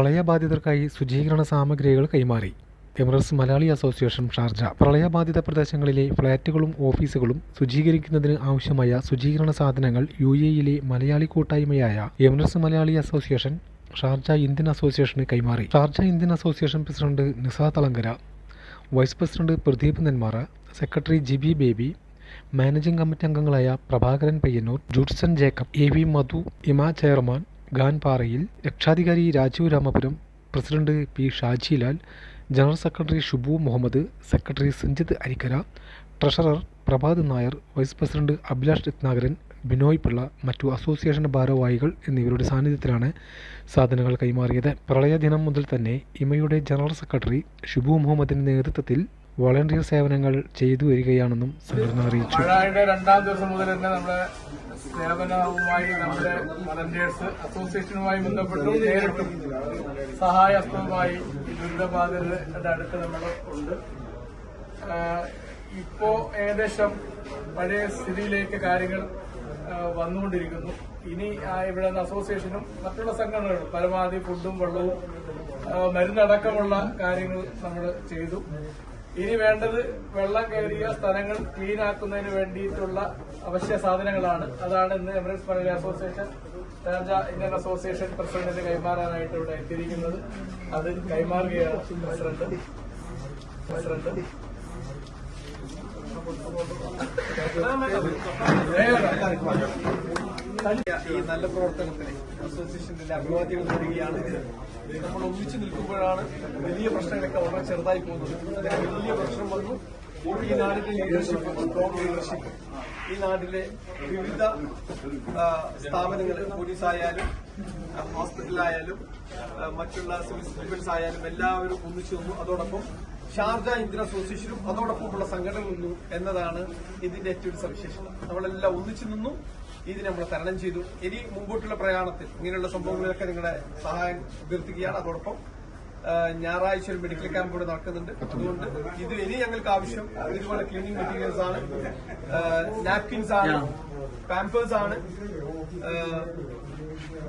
പ്രളയബാധിതർക്കായി ശുചീകരണ സാമഗ്രികൾ കൈമാറി. Emirates Malayali association Sharjah. പ്രളയബാധിത പ്രദേശങ്ങളിലെ ഫ്ളാറ്റുകളും ഓഫീസുകളും ശുചീകരിക്കുന്നതിന് ആവശ്യമായ ശുചീകരണ സാധനങ്ങൾ യു എയിലെ മലയാളി കൂട്ടായ്മയായ Emirates Malayali association Sharjah Indian അസോസിയേഷന് കൈമാറി. Sharjah Indian association president Nisa Thalangara vice president Pradeep Nenmara secretary Jibi Baby managing committee അംഗങ്ങളായ Prabhakaran Payyannur Judson Jacob A V Madhu EMA chairman Khan Parayil രക്ഷാധികാരി Rajeev Ramapuram president P Shajilal general secretary Shubu Muhammad secretary Sanjith Arikkara treasurer Prabhat Nair vice president Abhilash Ratnakaran Binoy Pillai മറ്റു association ഭാരവാഹികൾ എന്നിവരുടെ സാന്നിധ്യത്തിലാണ് സാധനങ്ങൾ കൈമാറിയത്. പ്രളയ ദിനം മുതൽ തന്നെ ഇമയുടെ ജനറൽ സെക്രട്ടറി ഷുബു മുഹമ്മദിന്റെ നേതൃത്വത്തിൽ വോളണ്ടിയർ സേവനങ്ങൾ ചെയ്തു വരികയാണെന്നും സംഘടന അറിയിച്ചു. രണ്ടാം ദിവസം മുതൽ തന്നെ നമ്മുടെ സേവനവുമായി നമ്മുടെ വളണ്ടിയേഴ്സ് അസോസിയേഷനുമായി ബന്ധപ്പെട്ടും നേരിട്ടും സഹായഹസ്തവുമായി ദുരിതബാധിതരുടെ അടുത്ത് നമ്മൾ ഉണ്ട്. ഇപ്പോ ഏകദേശം പഴയ സ്ഥിതിയിലേക്ക് കാര്യങ്ങൾ വന്നുകൊണ്ടിരിക്കുന്നു. ഇനി ഇവിടെ അസോസിയേഷനും മറ്റുള്ള സംഘടനകളും പരമാവധി ഫുഡും വെള്ളവും മരുന്നടക്കമുള്ള കാര്യങ്ങൾ നമ്മൾ ചെയ്തു. ഇനി വേണ്ടത് വെള്ളം കയറിയ സ്ഥലങ്ങൾ ക്ലീൻ ആക്കുന്നതിന് വേണ്ടിയിട്ടുള്ള അവശ്യ സാധനങ്ങളാണ്. അതാണ് ഇന്ന് എമിറേറ്റ്സ് മലയാളി അസോസിയേഷൻ രാജ ഇന്ത്യൻ അസോസിയേഷൻ പ്രസിഡന്റിന് കൈമാറാനായിട്ട് ഇവിടെ എത്തിയിരിക്കുന്നത്. അത് കൈമാറുകയാണ് പ്രസിഡന്റ്. പ്രസിഡന്റ്. ഈ നല്ല പ്രവർത്തനത്തിന് അസോസിയേഷന്റെ അഭിവാദ്യം നൽകുകയാണ് നമ്മൾ ഒന്നിച്ചു നിൽക്കുമ്പോഴാണ് വലിയ പ്രശ്നങ്ങളൊക്കെ വളരെ ചെറുതായി പോകുന്നത്. വലിയ പ്രശ്നം വന്നു. ഈ നാടിന്റെ ലീഡർഷിപ്പ് സ്ട്രോങ് ലീഡർഷിപ്പ് ഈ നാട്ടിലെ വിവിധ സ്ഥാപനങ്ങൾ പോലീസായാലും ഹോസ്പിറ്റലായാലും മറ്റുള്ള സിവിൽ സർവീസ് ആയാലും എല്ലാവരും ഒന്നിച്ചു നിന്നു. അതോടൊപ്പം ഷാർജ ഇന്ത്യൻ അസോസിയേഷനും അതോടൊപ്പമുള്ള സംഘടന നിന്നു എന്നതാണ് ഇതിന്റെ ഏറ്റവും സവിശേഷത. നമ്മളെല്ലാം ഒന്നിച്ചു നിന്നു. ഇതിനെ നമ്മൾ തരണം ചെയ്തു. ഇനി മുമ്പോട്ടുള്ള പ്രയാണത്തിൽ ഇങ്ങനെയുള്ള സംഭവങ്ങളിലൊക്കെ നിങ്ങളുടെ സഹായം അഭ്യർത്ഥിക്കുകയാണ്. അതോടൊപ്പം ഞായറാഴ്ച ഒരു മെഡിക്കൽ ക്യാമ്പ് ഇവിടെ നടക്കുന്നുണ്ട്. അതുകൊണ്ട് ഇത് ഇനി ഞങ്ങൾക്ക് ആവശ്യം. ഇതുപോലെ ക്ലീനിങ് മെറ്റീരിയൽസ് ആണ്. നാപ്കിൻസ് ആണ്. പാമ്പേഴ്സ് ആണ്.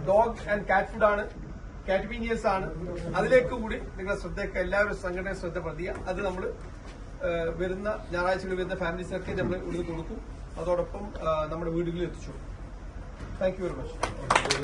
ഡോഗ് ആൻഡ് കാറ്റ് ഫുഡ് ആണ്. കാറ്റ് കാറ്റ്പീനിയൽസ് ആണ്. അതിലേക്ക് കൂടി നിങ്ങളുടെ ശ്രദ്ധയൊക്കെ എല്ലാവരും സംഘടന ശ്രദ്ധ പതിയ അത് നമ്മൾ വരുന്ന ഞായറാഴ്ചകളിൽ വരുന്ന ഫാമിലീസിനൊക്കെ നമ്മൾ ഇവിടുന്ന് കൊടുക്കും. അതോടൊപ്പം നമ്മുടെ വീടുകളിൽ എത്തിച്ചു താങ്ക് വെരി മച്ച്